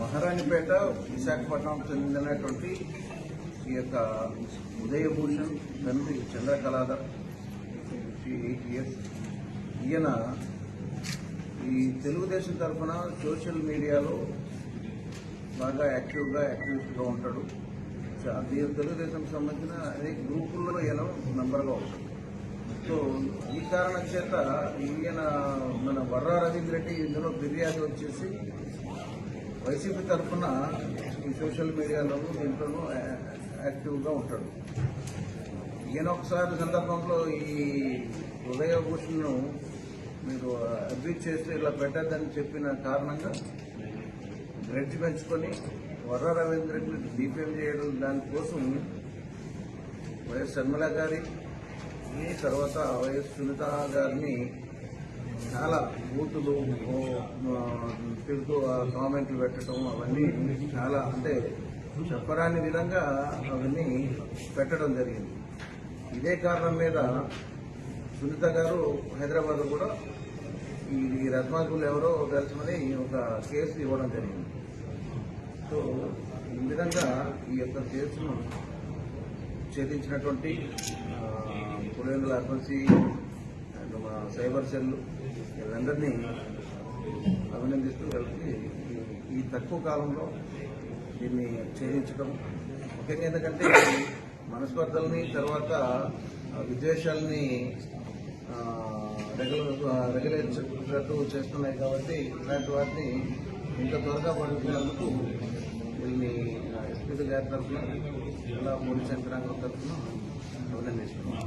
మహారాణిపేట విశాఖపట్నం చెందినటువంటి ఈ యొక్క ఉదయభూషణ్ తండ్రి చంద్రకళాధర్ ఎయిట్ ఇయర్స్ ఈయన ఈ తెలుగుదేశం తరఫున సోషల్ మీడియాలో బాగా యాక్టివ్గా యాక్టివిస్ట్గా ఉంటాడు. తెలుగుదేశం సంబంధించిన అనేక గ్రూపుల్లో ఈయన మెంబర్గా ఉంటుంది. సో ఈ కారణం చేత ఈయన మన వర్రా రవీంద్ర రెడ్డి ఇందులో ఫిర్యాదు వచ్చేసి వైసీపీ తరఫున ఈ సోషల్ మీడియాలోనూ దీంట్లోనూ యాక్టివ్గా ఉంటాడు. ఈయన ఒకసారి సందర్భంలో ఈ ఉదయభూషణ్ను మీరు అబ్యూజ్ చేస్తే ఇలా పెట్టద్దని చెప్పిన కారణంగా గ్రెడ్జ్ పెంచుకొని వర్ర రవీంద్ర డిఫేమ్ చేయడం దానికోసం వైఎస్ శర్మల గారి ఈ తర్వాత వైఎస్ సునీత గారిని చాలా బూతులు తిరుగుతూ ఆ కామెంట్లు పెట్టడం అవన్నీ చాలా అంటే చెప్పరాని విధంగా అవన్నీ పెట్టడం జరిగింది. ఇదే కారణం మీద సునీత గారు హైదరాబాద్ కూడా ఈ రత్మాకులు ఎవరో తెలుసుమని ఒక కేసు ఇవ్వడం జరిగింది. సో ఈ విధంగా ఈ యొక్క కేసును ఛేదించినటువంటి పులివెందుల అర్బన్సీ అండ్ మా సైబర్ సెల్ వీళ్ళందరినీ అభినందిస్తూ వాళ్ళకి ఈ- తక్కువ కాలంలో దీన్ని ఛేదించడం ముఖ్యంగా ఎందుకంటే మనస్పర్ధల్ని తర్వాత విద్వేషాలని విద్వేషాలని రెగ్యులేట్ చేస్తున్నాయి కాబట్టి ఇలాంటి వాటిని ఇంత త్వరగా పడుకున్నందుకు వీళ్ళని ఎస్పీ గారి తరఫున జిల్లా పోలీస్ యంత్రాంగం తరఫున అభినందిస్తున్నాం.